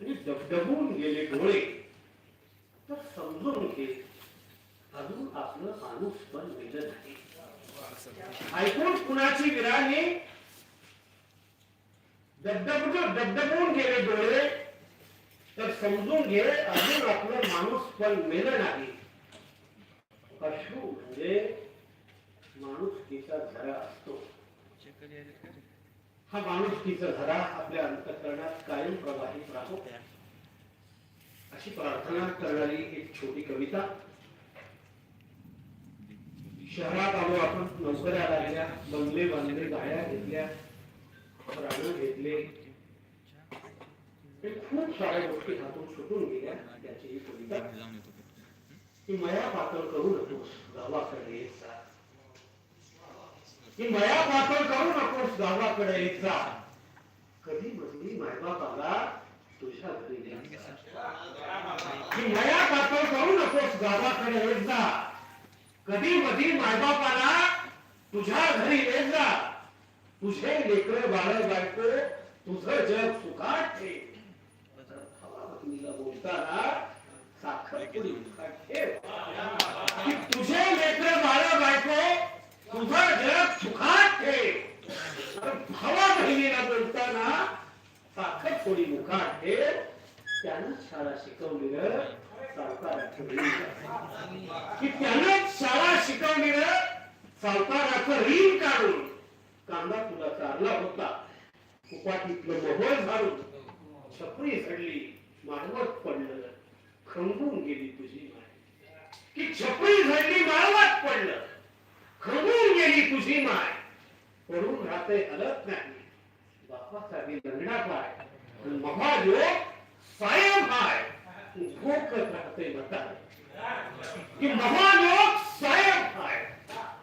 आणि डबडबून गेले डोळे. तर समजून घे अजून आपलं माणूस पण मिळत नाही. ऐकून कुणाची विराने डबडबून डबडबून गेले डोळे. तर समजून घे अजून आपलं माणूस पण मेलं नाही. अश्रू म्हणजे माणूस तिचा झरा असतो. हा माणुसकीचा झरा आपल्या अंतकरणात कायम प्रवाहित राहतो अशी प्रार्थना करणारी एक छोटी कविता. शहरात आलो आपण नोकऱ्या लागल्या बंगले बांधले गाड्या घेतल्या प्राण घेतले. खूप साऱ्या गोष्टी हातून सुटून गेल्या त्याची ही कविता. की मया पातळ करू नकोस गावाकडे जा. की मया पातळ करू नकोस गावाकडे जा कधी मधली मायबापाला तुझ्या घरी. की मया पातळ करू नकोस गावाकडे जा कधी मधी मायबापाला तुझ्या घरी येत जा तुझे लेकर बाळ बायको तुझं जग सुखात भावा-बहिणीला बोलताना साखर ठेव की तुझे लेकर बाळ बायको तुझं जग सुखात ठेव तर भावा बहिणीला बोलताना साखर थोडी मुखात आहे. त्यानं शाळा शिकवलेलं सावकाराचं की त्यानं शाळा शिकवलेलं सावकाराचं ऋण काढून कांदा तुला चारला होता. उपाटीतलं मोहोळ झाडून छपरी झडली माळवत पडलं खंगून गेली तुझी माय की छपरी झडली माळवत पडलं खंगून गेली तुझी माय पडून राहते हलत नाही. बापासाठी लग्ना पाय आणि महायोग सायम हाय. झोकत राहते म्हातारे की महायोग सायम हाय.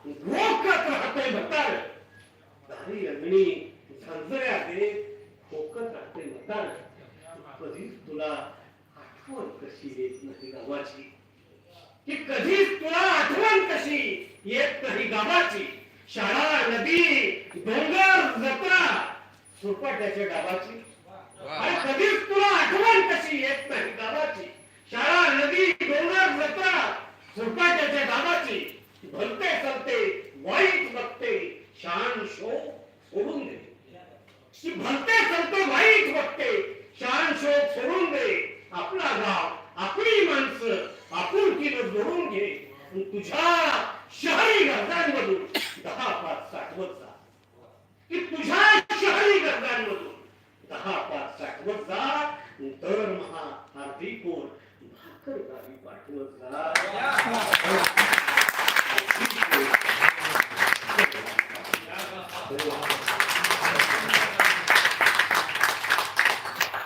झोकत राहते म्हातारे दारी अग्नी झंझऱ्या दे खोकत राहते म्हातार कधीच तुला आठवण कशी येत नाही गावाची? की कधीच तुला आठवण कशी येत नाही गावाची? शाळा नदी डोंगर जत्रा. सुरपाट्याच्या गावाची. आणि कधीच तुला आठवण कशी येत नाही गावाची. शाळा नदी डोंगर जत्रा. सुरपाट्याच्या गावाची. भलते चलते वाईट बघते शान शो सोडून दे. भलते चलते वाईट बघते शान शो सोडून दे. आपला गाव आपली माणसं आपुलकीनं जोडून घे. आणि तुझ्या शहरी गरजांमधून दहा पाच साठवत जा. की तुझ्या शहरी गरजांमधून दहा पाच साठवत जा. दरमहा अर्धी कोण भाकर गावी पाठवत जा.